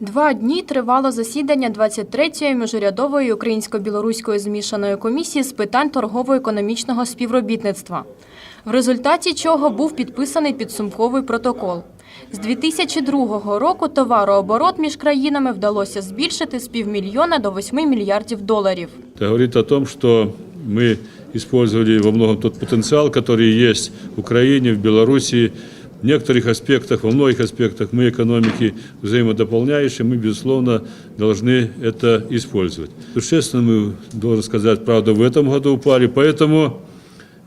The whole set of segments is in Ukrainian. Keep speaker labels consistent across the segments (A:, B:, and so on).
A: Два дні тривало засідання 23-ї міжурядової українсько-білоруської змішаної комісії з питань торгово-економічного співробітництва, в результаті чого був підписаний підсумковий протокол. З 2002 року товарооборот між країнами вдалося збільшити з півмільйона до 8 мільярдів доларів.
B: Это говорит о том, что мы использовали во многом тот потенциал, который есть в Украине, в Белоруссии. В некоторых аспектах, во многих аспектах мы экономики взаимодополняющие, мы, безусловно, должны это использовать. Существенно мы, должен сказать, правда, в этом году упали, поэтому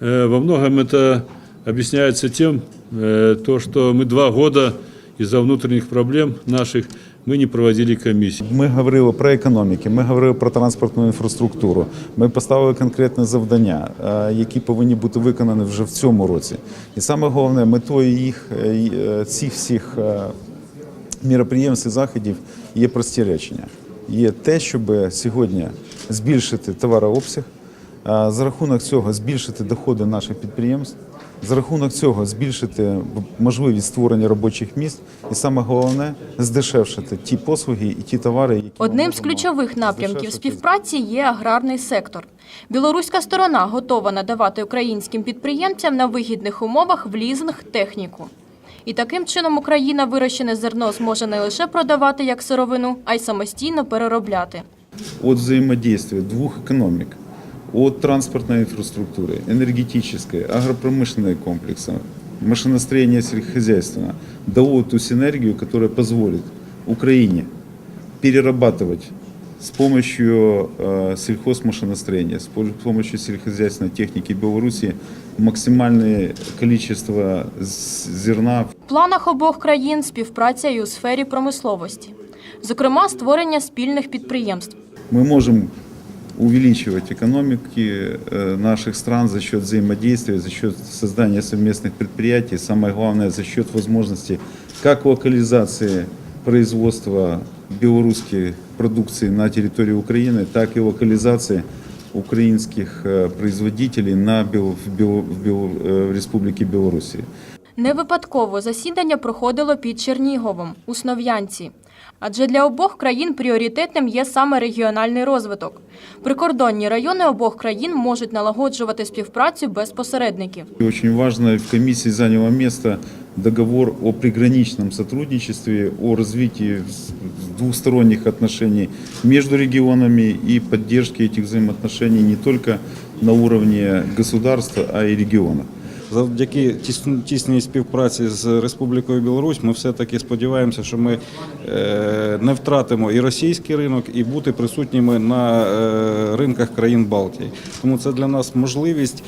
B: э, во многом это объясняется тем, э, то, что мы два года из-за внутренних проблем наших мы не проводили комиссии.
C: Ми говорили про економіки, ми говорили про транспортну інфраструктуру. Ми поставили конкретне завдання, е, які повинні бути виконані вже в цьому році. І саме головне, метою їх е, е, цих всіх міроприємств і заходів є прості речення. Є те, щоб сьогодні збільшити товарообсяг, за рахунок цього збільшити доходи наших підприємств, за рахунок цього збільшити можливість створення робочих місць, і саме головне здешевшити ті послуги і ті товари, які
A: Одним з ключових напрямків співпраці є аграрний сектор. Білоруська сторона готова надавати українським підприємцям на вигідних умовах в лізинг техніку. І таким чином Україна вирощене зерно зможе не лише продавати як сировину, а й самостійно переробляти.
C: от взаимодействия двух экономик, от транспортной инфраструктуры, энергетической, агропромышленного комплекса, машиностроения сельскохозяйственного, дало ту синергию, которая позволит Украине перерабатывать с помощью э, сельхозмашиностроения, с пом- помощью сельскохозяйственной техники Беларуси максимальное количество з- зерна
A: В планах обох країн співпраця і у сфері промисловості, зокрема створення спільних підприємств.
C: мы можем увеличивать экономики э, наших стран за счет взаимодействия, за счет создания совместных предприятий, самое главное за счет возможности как локализации производства белорусской продукции на территории Украины, так и локализации украинских э, производителей на Бел- в, Бел- в Бел- э, в Республике Белоруссия.
A: Не випадково засідання проходило під Черніговом у Слов'янці. Адже для обох країн пріоритетним є саме регіональний розвиток. Прикордонні райони обох країн можуть налагоджувати співпрацю без посередників.
C: Очень важно, в комиссии заняло место договор о приграничном сотрудничестве, о развитии двусторонних отношений между регионами и поддержке этих взаимоотношений не только на уровне государства, а и региона.
D: Завдяки тіс- тісній співпраці з Республікою Білорусь ми все-таки сподіваємося, що ми е, не втратимо і російський ринок, і бути присутніми на е, ринках країн Балтії. Тому це для нас можливість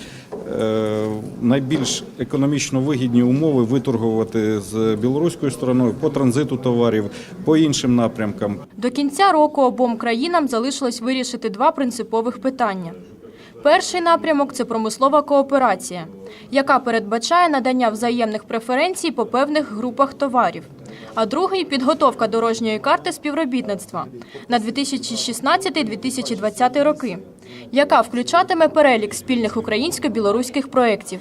D: е, найбільш економічно вигідні умови виторгувати з білоруською стороною по транзиту товарів, по іншим напрямкам.
A: До кінця року обом країнам залишилось вирішити два принципових питання. Перший напрямок це промислова кооперація, яка передбачає надання взаємних преференцій по певних групах товарів. А другий підготовка дорожньої карти співробітництва на 2016-2020 роки, яка включатиме перелік спільних українсько-білоруських проєктів.